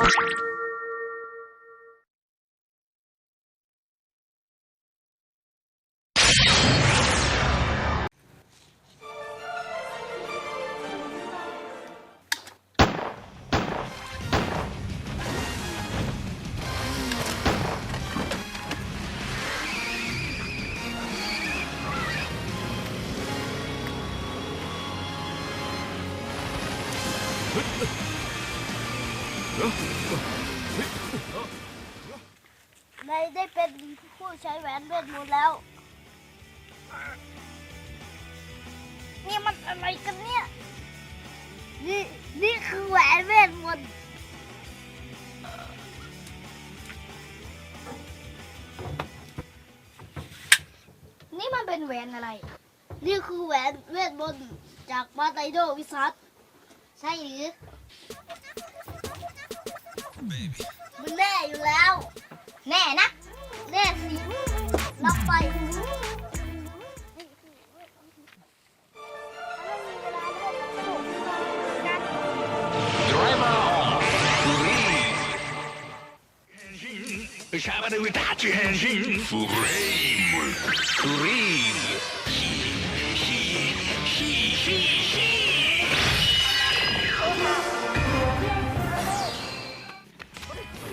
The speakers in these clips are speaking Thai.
Huh? นายได้เป็นผู้ใช้แหวนเวทมนต์แล้ว นี่มันอะไรกันเนี่ย นี่นี่คือแหวนเวทมนต์นี่มันเป็นแหวนอะไร นี่คือแหวนเวทมนต์จากมาไตโดวิสัทใช่หรือ มันแน่อยู่แล้ว แน่นะ แน่สิล็อกไปชาบันวิตาจิเฮนชินฟูเรมฟูเรม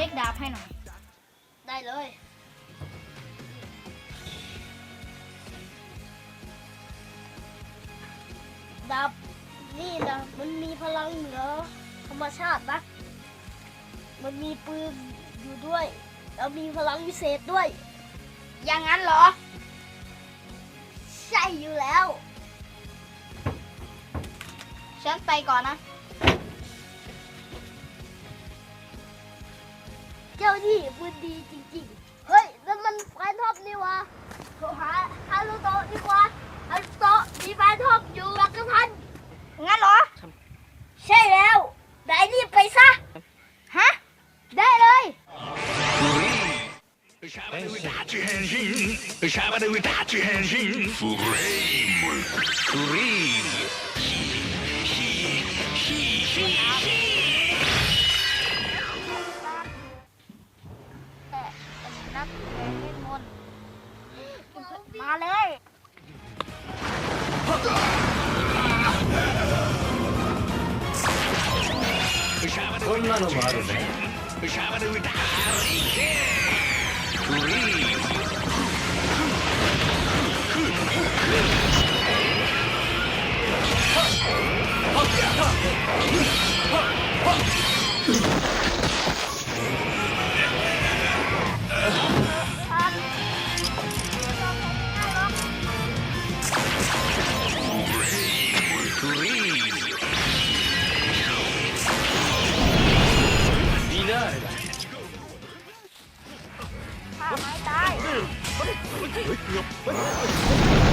ช็คดาบให้หน่อย ได้เลย ดาบนี่นะมันมีพลังเหนือธรรมชาตินะ มันมีปืนอยู่ด้วย แล้วมีพลังวิเศษด้วย อย่างนั้นเหรอ ใช่อยู่แล้ว ฉันไปก่อนนะ เจ้าที่บุญดีจริงๆ เฮ้ยนั่นมันไฟท็อปนี่วะโทรหาฮารุโตะดีกว่าฮารุโตะมีไฟท็อปอยู่รักพันงั้นเหรอ ใช่แล้วได้รีบไปซะ ฮะ ได้เลย Shabbada with that hand in. Frame. シャバでこんなのもあるね よっ!